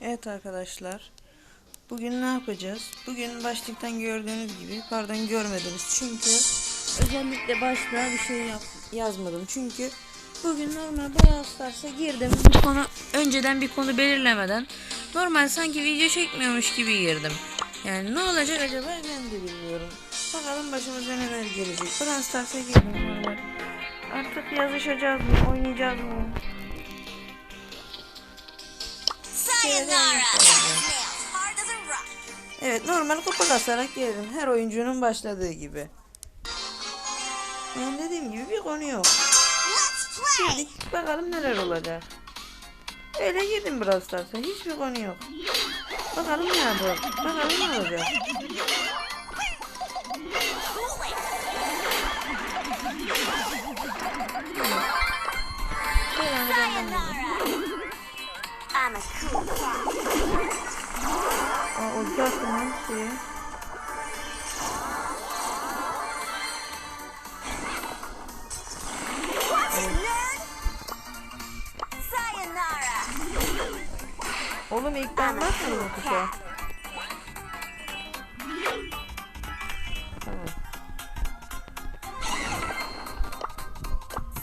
Evet arkadaşlar. Bugün ne yapacağız? Bugün başlıktan gördüğünüz gibi, pardon görmediniz. Çünkü özellikle başlığa bir şey yap- yazmadım. Çünkü bugün normal Brawl Stars'a girdim. Bir konu önceden bir konu belirlemeden normal sanki video çekmiyormuş gibi girdim. Yani ne olacak acaba ben de bilmiyorum. Bakalım başımıza neler gelecek. Brawl Stars'a girdim. Artık yazışacağız mı, oynayacağız mı? Evet normal kupa kasarak gelirim. Her oyuncunun başladığı gibi. Yani dediğim gibi bir konu yok. Girdik bakalım neler olacak. Öyle girdim Brawl Stars'a. Hiçbir konu yok. Bakalım ne yapacak. Bakalım ne olacak. Selam, selam. Sayonara. I'm a cool cat. Aa, olacak mı şey? Oğlum ilk ben bakmıyorum kuşa. Tamam.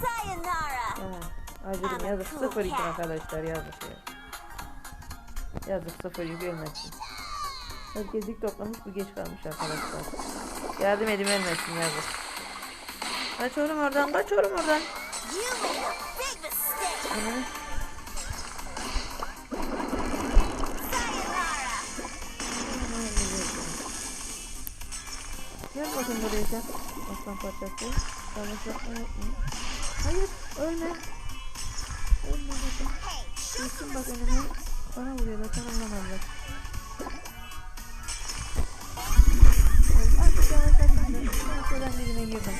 Sayonara. Tamam. Acilin yazık 0 2 arkadaşlar yazık ya. Yazık 0 2 ölmesin. Herkes dik toplamış bu geç kalmış arkadaşlar. Yardım edin ölmesin yazık. Kaç oğlum oradan kaç oğlum oradan. Ananı. Gel bakın buraya sen. Aslan parçası. Yanlış yapma yapma. Hayır ölme. Ölme shoot Kesin bak önüme. Bana vuruyorlar sen anlamazlar. Artık da. Arkadan birine girdim.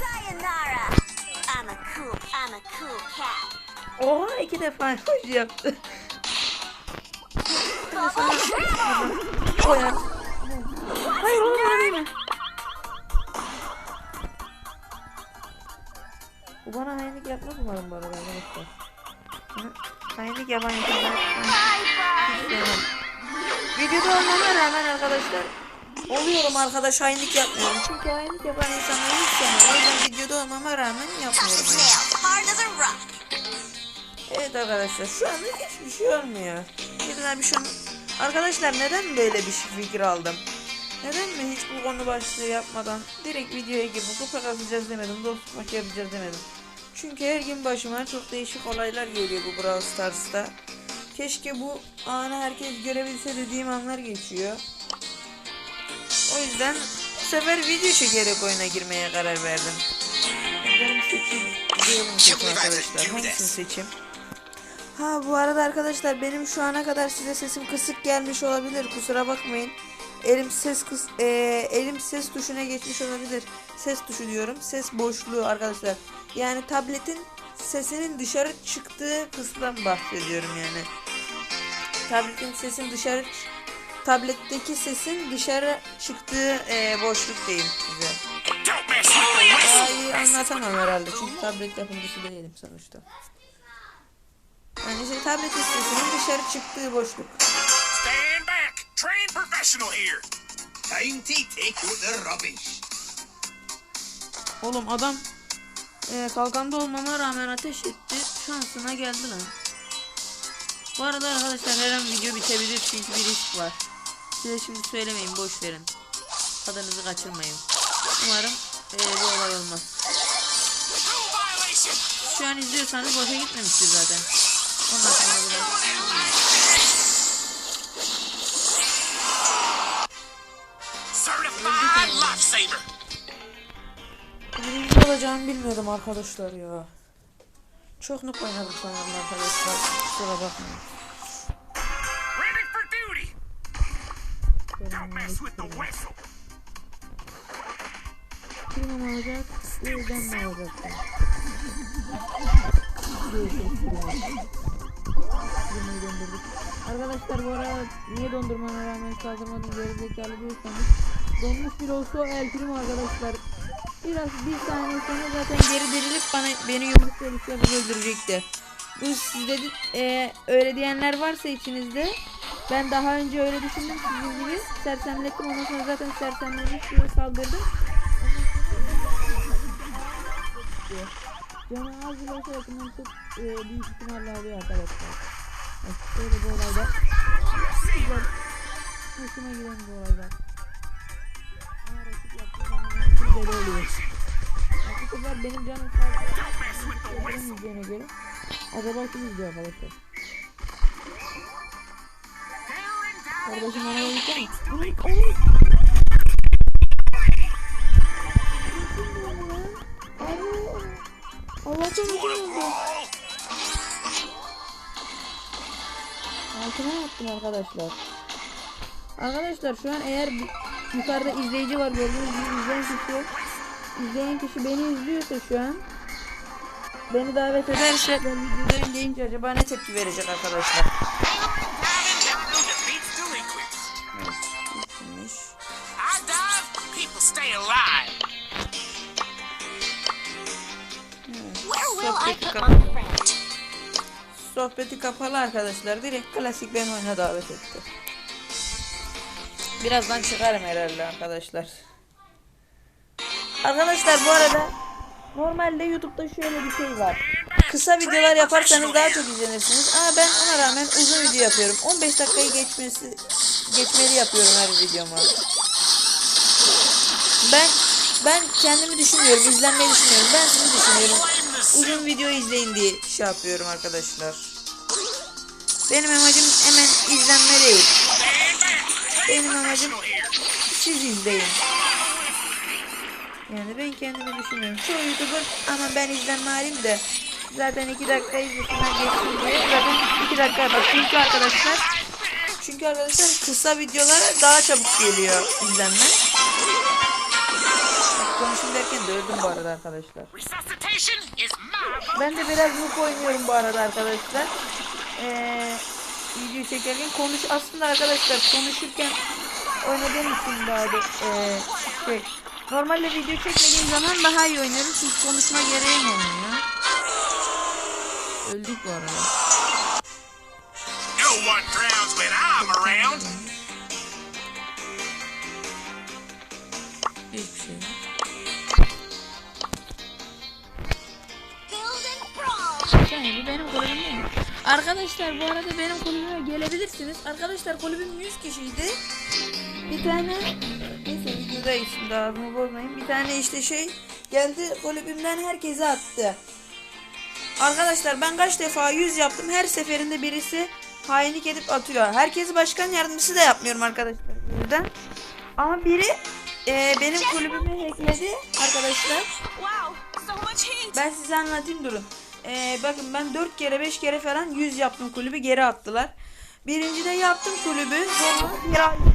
Sayonara. I'm a cool, I'm a cool cat. Oha iki defa hoş yaptı. Koyar. Hayır oğlum bana değme. Bu bana hainlik yapmaz umarım bu arada arkadaşlar. Hiç bye. sevmem. Videoda olmama rağmen arkadaşlar oluyorum arkadaş hainlik yapmıyorum. Çünkü hainlik yapan insanları sevmem. O videoda olmama rağmen yapmıyorum. Evet arkadaşlar şu anda hiçbir şey olmuyor. Birine bir şey Arkadaşlar neden böyle bir fikir aldım? Neden mi hiç bu konu başlığı yapmadan direkt videoya girip kupa kasacağız demedim, dostluk yapacağız demedim. Çünkü her gün başıma çok değişik olaylar geliyor bu Brawl Stars'ta. Keşke bu anı herkes görebilse dediğim anlar geçiyor. O yüzden bu sefer video çekerek oyuna girmeye karar verdim. Benim seçim diyorum seçim arkadaşlar. Hangisini seçeyim? Ha bu arada arkadaşlar benim şu ana kadar size sesim kısık gelmiş olabilir. Kusura bakmayın. Elim ses kıs e, elim ses tuşuna geçmiş olabilir. Ses tuşu diyorum. Ses boşluğu arkadaşlar. Yani tabletin sesinin dışarı çıktığı kısımdan bahsediyorum yani. Tabletin sesin dışarı tabletteki sesin dışarı çıktığı e, boşluk diyeyim size. Daha iyi anlatamam herhalde çünkü tablet yapımcısı değilim sonuçta. Yani işte tablet sesinin dışarı çıktığı boşluk. Professional here. Time to take out the rubbish. Oğlum adam e, kalkanda olmama rağmen ateş etti. Şansına geldi lan. Bu arada arkadaşlar her an video bitebilir çünkü bir risk var. Size şimdi söylemeyin boş verin. Tadınızı kaçırmayın. Umarım e, bu olay olmaz. Şu an izliyorsanız boşa gitmemiştir zaten. Ondan sonra biraz... Birinci olacağımı bilmiyordum arkadaşlar ya. Çok nuk oynadım sanırım arkadaşlar. Kusura bakmayın. Kim alacak? Yüzden mi alacaksın? Arkadaşlar bu arada niye dondurmana rağmen kaldırmadın gerizekalı diyorsanız donmuş bir olsa o el prim arkadaşlar. Biraz bir saniye sonra zaten geri dirilip bana beni yumruk yumruk öldürecekti. Bu sizde de, e, öyle diyenler varsa içinizde ben daha önce öyle düşündüm sizin gibi sersemlettim ondan sonra zaten sersemledim size saldırdım. Canı az bile olsa yakından çok e, büyük ihtimalle alıyor arkadaşlar. Bak şöyle bir olayda güzel hoşuma giden bir olayda. Böyle oluyor. Bu sefer benim canım izleyene göre acaba kim izliyor arkadaşlar? Kardeşim bana yollayacak? Onu, onu. Allah'tan ödüm oldu. Altına attım arkadaşlar. Arkadaşlar şu an eğer bir- yukarıda izleyici var gördüğünüz gibi izleyen kişi izleyen kişi beni izliyorsa şu an beni davet ederse ben videodayım deyince acaba ne tepki verecek arkadaşlar? Sohbeti kapalı. Sohbeti arkadaşlar. Direkt klasik ben oyuna davet etti. Birazdan çıkarım herhalde arkadaşlar. Arkadaşlar bu arada normalde YouTube'da şöyle bir şey var. Kısa videolar yaparsanız daha çok izlenirsiniz. Ama ben ona rağmen uzun video yapıyorum. 15 dakikayı geçmesi geçmeli yapıyorum her videoma. Ben ben kendimi düşünmüyorum, izlenmeyi düşünmüyorum. Ben sizi düşünüyorum. Uzun video izleyin diye şey yapıyorum arkadaşlar. Benim amacım hemen izlenme değil. Benim amacım siz izleyin. Yani ben kendimi düşünüyorum. Çoğu YouTuber ama ben izlenme halim de zaten 2 dakika izlesinler geçsin diye zaten 2 dakika bak çünkü arkadaşlar çünkü arkadaşlar kısa videolara daha çabuk geliyor izlenme. Bak konuşayım derken de bu arada arkadaşlar. Ben de biraz noob oynuyorum bu arada arkadaşlar. Ee, video çekerken konuş aslında arkadaşlar konuşurken oynadığım için daha da ee, şey normalde video çekmediğim zaman daha iyi oynarım çünkü konuşma gereğim olmuyor. Öldük bu arada. No one drowns when I'm around. Hiçbir şey yok. Yani bu benim mi? Arkadaşlar bu arada benim kulübüme gelebilirsiniz. Arkadaşlar kulübüm 100 kişiydi. Bir tane neyse videodayız şimdi ağzımı bozmayın. Bir tane işte şey geldi kulübümden herkese attı. Arkadaşlar ben kaç defa 100 yaptım. Her seferinde birisi hainlik edip atıyor. Herkesi başkan yardımcısı da yapmıyorum arkadaşlar buradan. Ama biri e, benim kulübümü hackledi arkadaşlar. Ben size anlatayım durun. Ee, bakın ben 4 kere 5 kere falan 100 yaptım kulübü geri attılar. Birinci de yaptım kulübü sonra attım.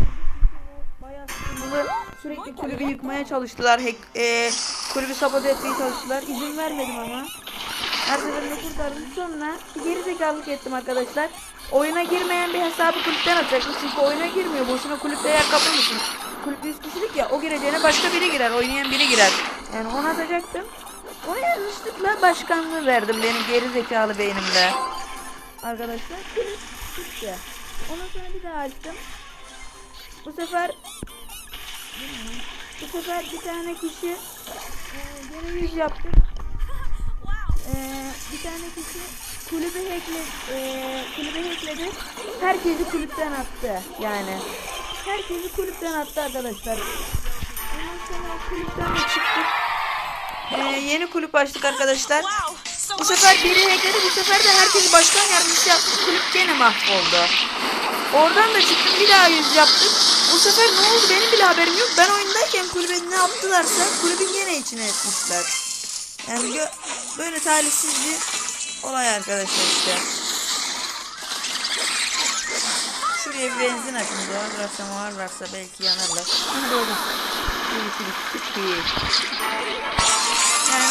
Bayağı. Sürekli kulübü yıkmaya çalıştılar. Hack, e, kulübü sabote etmeye çalıştılar. İzin vermedim ama. Her seferinde kurtardım. Sonra geri zekalılık ettim arkadaşlar. Oyuna girmeyen bir hesabı kulüpten atacaktım. Çünkü oyuna girmiyor. Boşuna kulüpte yer kaplamışsın. Kulüp 100 kişilik ya o gireceğine başka biri girer. Oynayan biri girer. Yani onu atacaktım. O yanlışlıkla başkanlığı verdim benim geri zekalı beynimle. Arkadaşlar kulüp gitti. Ondan sonra bir daha açtım. Bu sefer bu sefer bir tane kişi e, yüz yaptı. E, bir tane kişi kulübü hackledi, e, kulübü hackledi. Herkesi kulüpten attı yani. Herkesi kulüpten attı arkadaşlar. Ondan sonra kulüpten çıktık. E, yeni kulüp açtık arkadaşlar. Bu sefer biri hackledi. Bu sefer de herkesi başkan yardımcısı yaptı. Kulüp gene mahvoldu. Oradan da çıktım bir daha yüz yaptık. Bu sefer ne oldu benim bile haberim yok. Ben oyundayken kulübe ne yaptılarsa kulübün gene içine etmişler. Yani böyle talihsiz bir olay arkadaşlar işte. Şuraya bir benzin açın. Doğal varsa muhar varsa belki yanarlar. Doğru.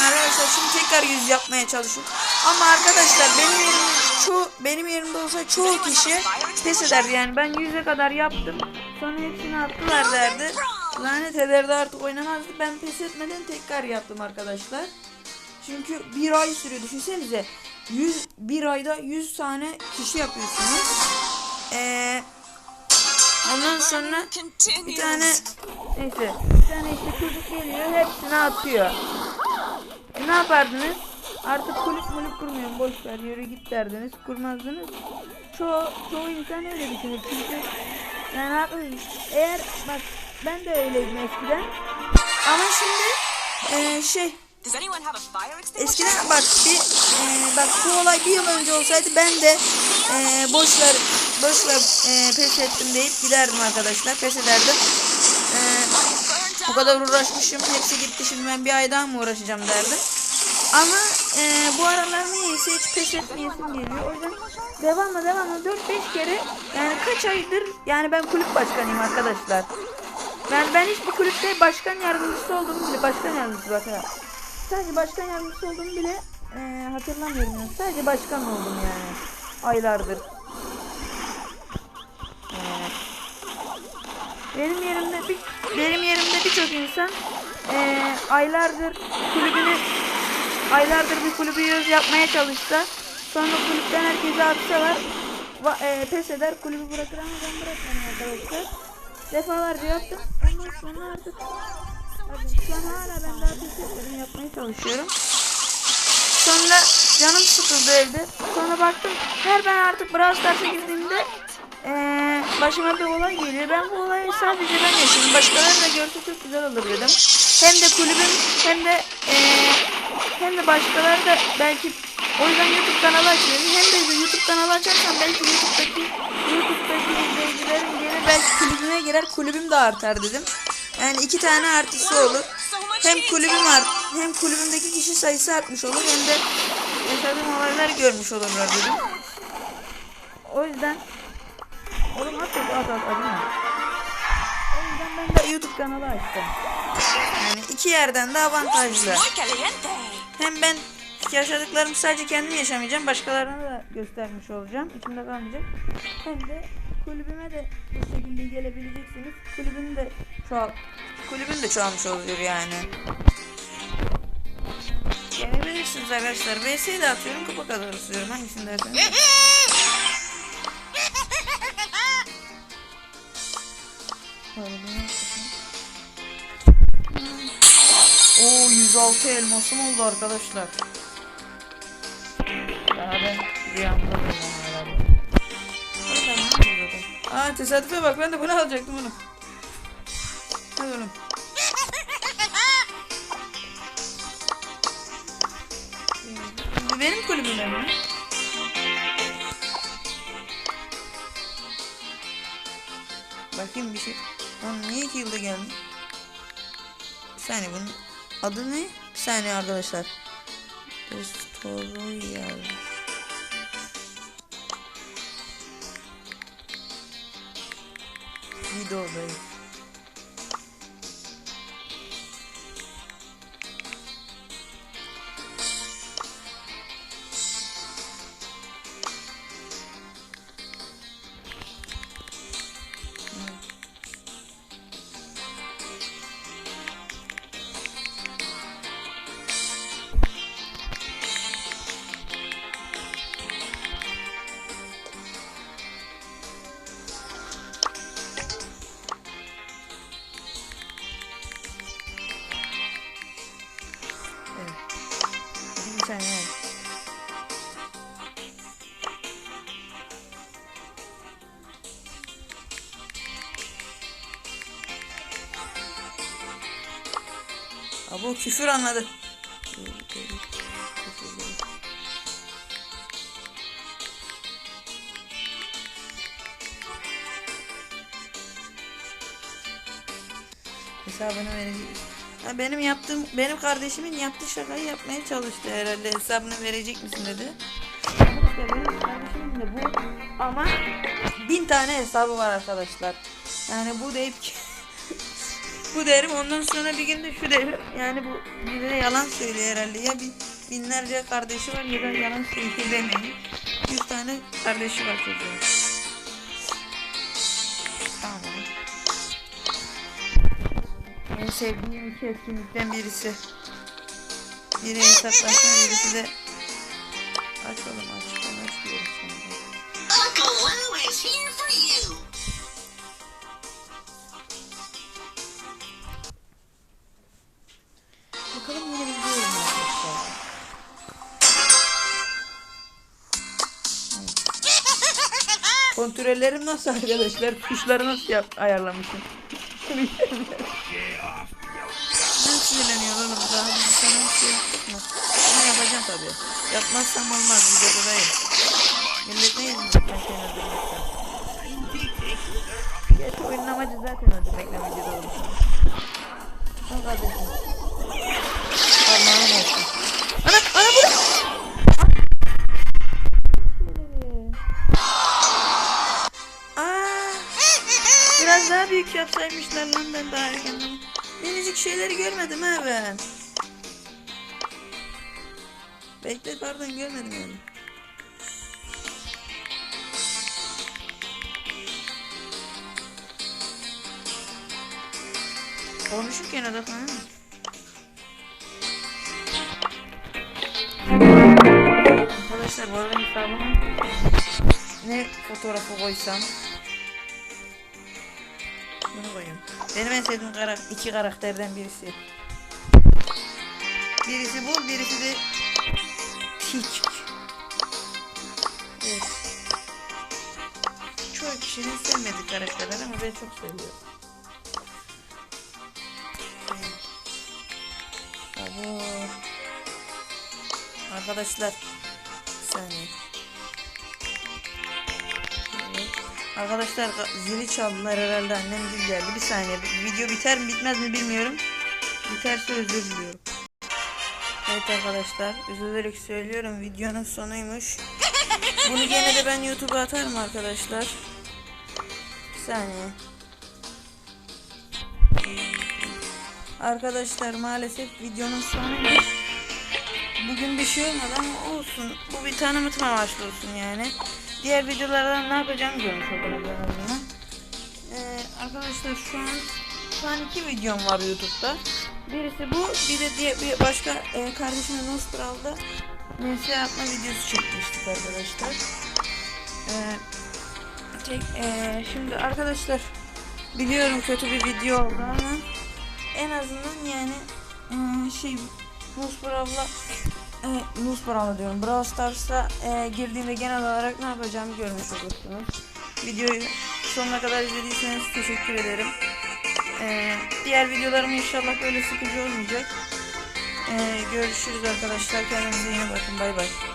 Arkadaşlar şimdi tekrar yüz yapmaya çalışıyorum. Ama arkadaşlar benim yerim çoğu benim yerimde olsa çoğu kişi pes ederdi yani ben yüze kadar yaptım. Sonra hepsini attılar derdi. Lanet ederdi artık oynamazdı. Ben pes etmeden tekrar yaptım arkadaşlar. Çünkü bir ay sürüyor düşünsenize. 100 bir ayda 100 tane kişi yapıyorsunuz. Ee, ondan sonra bir tane neyse bir tane işte çocuk geliyor hepsini atıyor. E, ne yapardınız? Artık kulüp mulüp kurmuyorum boş ver yürü git derdiniz kurmazdınız. Çoğu, çoğu insan öyle düşünür çünkü yani haklıyım. Eğer bak ben de öyleydim eskiden ama şimdi e, şey? Eskiden bak bir e, bak bu olay bir yıl önce olsaydı ben de e, boş ver boş ver e, pes ettim deyip giderdim arkadaşlar pes ederdim. Bu kadar uğraşmışım hepsi gitti şimdi ben bir ay daha mı uğraşacağım derdim. Ama e, bu aralar niyeyse hiç pes etmeyesim geliyor. O yüzden devamlı devamlı 4-5 kere yani kaç aydır yani ben kulüp başkanıyım arkadaşlar. Ben ben hiçbir kulüpte başkan yardımcısı olduğumu bile başkan yardımcısı bak. Sadece başkan yardımcısı olduğumu bile e, hatırlamıyorum yani. Sadece başkan oldum yani. Aylardır. Benim yerimde bir benim yerimde birçok insan e, aylardır kulübünü aylardır bir kulübü yüz yapmaya çalışsa sonra kulüpten herkese atsalar va, e, pes eder kulübü bırakır ama ben bırakmadım arkadaşlar. Defalarca yaptım. Ondan sonra artık şu hala ben daha pes etmedim yapmaya çalışıyorum. Sonra canım sıkıldı evde. Sonra baktım her ben artık Brawl Stars'a girdiğimde eee, başıma bir olay geliyor. Ben bu olayı sadece ben yaşıyorum. Başkaları da görse çok güzel olur dedim. Hem de kulübüm hem de eee, hem de başkaları da belki o yüzden YouTube kanalı açıyorum. Hem de YouTube kanalı açarsam belki YouTube'daki YouTube'daki izleyicilerim gelir belki kulübüme girer kulübüm de artar dedim. Yani iki tane artısı olur. Hem kulübüm art, hem kulübümdeki kişi sayısı artmış olur hem de yaşadığım olaylar görmüş olurlar dedim. O yüzden Oğlum at at at at acıma. O yüzden ben de YouTube kanalı açtım. Yani iki yerden de avantajlı. Hem ben yaşadıklarımı sadece kendim yaşamayacağım. Başkalarına da göstermiş olacağım. İçimde kalmayacak. Hem de kulübüme de bu şekilde gelebileceksiniz. Kulübün de çoğal kulübün de çoğalmış oluyor yani. Gelebilirsiniz arkadaşlar. VS'yi de atıyorum. Kupa kadar atıyorum. Hangisini derseniz. 106 elmasım oldu arkadaşlar. Daha ben rüyamda? Aa tesadüfe bak ben de bunu alacaktım bunu. Hadi oğlum. Benim kulübümde mi? Bakayım bir şey. Lan niye iki yılda geldi? Bir saniye bunun adı ne? Bir saniye arkadaşlar. Destroyer. Videodayım. O küfür anladı. Hesabını verecek. Ha, benim yaptığım, benim kardeşimin yaptığı şakayı yapmaya çalıştı herhalde. Hesabını verecek misin dedi. Benim de bu ama bin tane hesabı var arkadaşlar. Yani bu deyip ki bu derim ondan sonra bir gün de şu derim. Yani bu bir yalan söylüyor herhalde. Ya bir binlerce kardeşi var ya da yalan söylüyor demeyin. Bir tane kardeşi var çocuğun. Tamam. En sevdiğim iki etkinlikten birisi. Biri hesaplaşma birisi de Aç Kontrollerim nasıl arkadaşlar? Tuşları nasıl yap ayarlamışım? nasıl sinirleniyor oğlum? Daha bir sana bir şey yaptık mı? Ama yapacağım tabii. Yapmazsam olmaz. Videoda değil. Millet ne izleyecek ben seni öldürmekten? Gerçi oyunun amacı zaten öldürmekle videoda olur. Al kardeşim. Allah'ım olsun. Ana, ana bu büyük yapsaymışlar lan ben daha erkenden. Minicik şeyleri görmedim ha ben. Bekle pardon görmedim yani. Konuşurken odaklanır mısın? Arkadaşlar bu arada hesabıma ne fotoğrafı koysam Benim en sevdiğim karak iki karakterden birisi. Birisi bu, birisi de Peach. Evet. Çoğu kişinin sevmediği karakterler ama ben çok seviyorum. Abo. Arkadaşlar Arkadaşlar zili çaldılar herhalde annem zil geldi. Bir saniye video biter mi bitmez mi bilmiyorum. Biterse özür diliyorum. Evet arkadaşlar üzülerek söylüyorum videonun sonuymuş. Bunu gene de ben YouTube'a atarım arkadaşlar. Bir saniye. Arkadaşlar maalesef videonun sonuymuş. Bugün bir şey olmadı ama olsun. Bu bir tanıtım amaçlı olsun yani. Diğer videolardan ne yapacağım görmüş azından. Ee, arkadaşlar şu an şu an iki videom var YouTube'da. Birisi bu, bir de diye bir başka e, kardeşimle Nospral'da NS yapma videosu çekmiştik arkadaşlar. Ee, tek, e, şimdi arkadaşlar biliyorum kötü bir video oldu ama en azından yani e, şey Nospral'la e, Nospral'la diyorum Brawl Stars'a e, girdiğimde genel olarak ne yapacağımı görmüş olursunuz. Videoyu sonuna kadar izlediyseniz teşekkür ederim. Ee, diğer videolarım inşallah böyle sıkıcı olmayacak. Ee, görüşürüz arkadaşlar. Kendinize iyi bakın. Bay bay.